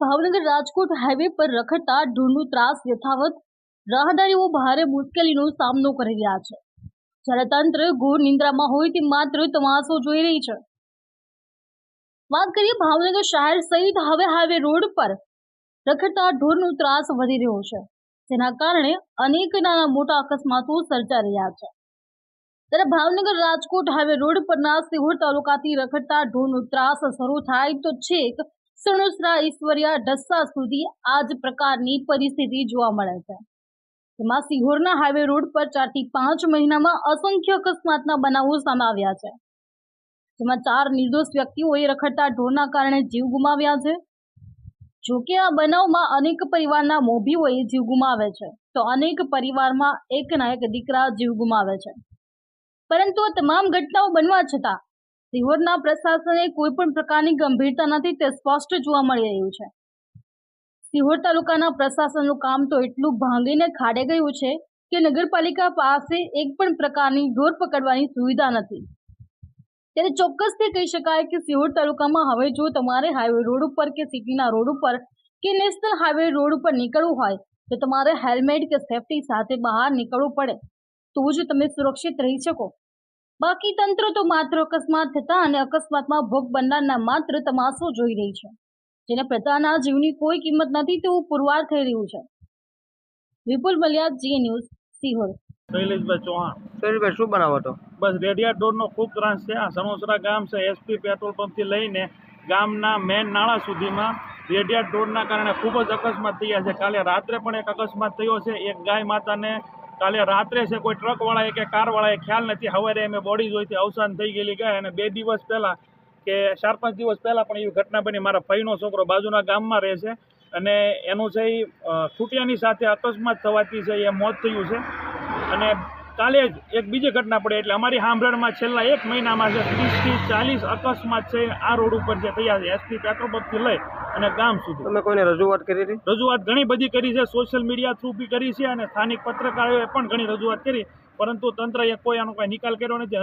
Bhavnagar Rajkot highway પર રખડતા ઢોરનું ત્રાસ યથાવત રાહદારીઓ ભારે મુશ્કેલીનો સામનો કરી રહ્યા છે. જ્યારે તંત્ર ઘોર નિંદ્રામાં હોય તે માત્ર તમાશો જોઈ રહી છે. વાત કરીએ ભાવનગર શહેર સહિત હવે હાઈવે રોડ પર રખડતા ઢોરનો ત્રાસ વધી રહ્યો છે. જેના કારણે અનેક નાના મોટા અકસ્માતો સર્જાઈ રહ્યા છે. ત્યારે ભાવનગર રાજકોટ હાઈવે રોડ પરના સિહોર તાલુકાથી રખડતા ઢોરનો ત્રાસ શરૂ થાય તો છેક સણોસરા ઈશ્વરિયા ઢસા સુધી આ જ પ્રકારની પરિસ્થિતિ જોવા મળે છે. જેમાં સિહોરના હાઈવે રોડ પર ચારથી પાંચ મહિનામાં અસંખ્ય અકસ્માતના બનાવો સામે આવ્યા છે. જેમાં ચાર નિર્દોષ વ્યક્તિઓએ રખડતા ઢોરના કારણે જીવ ગુમાવ્યા છે. જોકે આ બનાવમાં અનેક પરિવારના મોભીઓએ જીવ ગુમાવે છે, તો અનેક પરિવારમાં એકના એક દીકરા જીવ ગુમાવે છે. પરંતુ આ તમામ ઘટનાઓ બનવા છતાં સિહોરના પ્રશાસને કોઈ પણ પ્રકારની ગંભીરતા નથી, તે સ્પષ્ટ જોવા મળી રહ્યું છે. સિહોર તાલુકાના પ્રશાસનનું કામ તો એટલું ભાંગીને ખાડે ગયું છે કે નગરપાલિકા પાસે એક પણ પ્રકારની ઢોર પકડવાની સુવિધા નથી. ત્યારે ચોક્કસથી કહી શકાય કે સિહોર તાલુકામાં હવે જો તમારે હાઈવે રોડ ઉપર કે સિટીના રોડ ઉપર કે નેશનલ હાઈવે રોડ ઉપર નીકળવું હોય, તો તમારે હેલ્મેટ કે સેફટી સાથે બહાર નીકળવું પડે. તો જ તમે સુરક્ષિત રહી શકો. બાકી તંત્ર તો માત્ર અકસ્માત થતા અને અકસ્માતમાં ભોગ બનનારના માત્ર તમાશો જોઈ રહી છે. જેને પ્રતાના જીવની કોઈ કિંમત નથી તેવું પુરવાર થઈ રહ્યું છે. વિપુલ બલિયા જી ન્યૂઝ સિહોર. શૈલેષભાઈ ચૌહાણ. શૈલભાઈ શું બનાવો હતો બસ રેડિયા ડોરનો ખૂબ ત્રાસ છે. આ સણોસરા ગામ છે. એસપી પેટ્રોલ પંપથી લઈને ગામના મેન નાળા સુધીમાં રેડિયા ડોરના કારણે ખૂબ જ અકસ્માત થયા છે. કાલે રાત્રે પણ એક અકસ્માત થયો છે. એક ગાય માતાને કાલે રાત્રે છે, કોઈ ટ્રકવાળાએ કે કારવાળાએ ખ્યાલ નથી. સવારે અમે બોડી જોઈતી અવસાન થઈ ગયેલી ગયા અને બે દિવસ પહેલાં કે ચાર પાંચ દિવસ પહેલાં પણ એવી ઘટના બની. મારા ભાઈનો છોકરો બાજુના ગામમાં રહે છે અને એનું છે એ ખૂટિયાની સાથે અકસ્માત થવાથી છે એ મોત થયું છે. અને કાલે જ એક બીજી ઘટના પડી એટલે અમારી સાંભળણમાં છેલ્લા એક મહિનામાં છે, ત્રીસથી ચાલીસ અકસ્માત છે, આ રોડ ઉપર જે થયા છે. એસપી પેટ્રોલ પંપથી લઈ અને ગામ સુધી. તમે કોઈને રજૂઆત કરી હતી? રજૂઆત ઘણી બધી કરી છે. સોશિયલ મીડિયા થ્રુ બી કરી છે અને સ્થાનિક પત્રકારોએ પણ ઘણી રજૂઆત કરી. પરંતુ તંત્રએ કોઈ આનો કોઈ નિકાલ કર્યો નથી.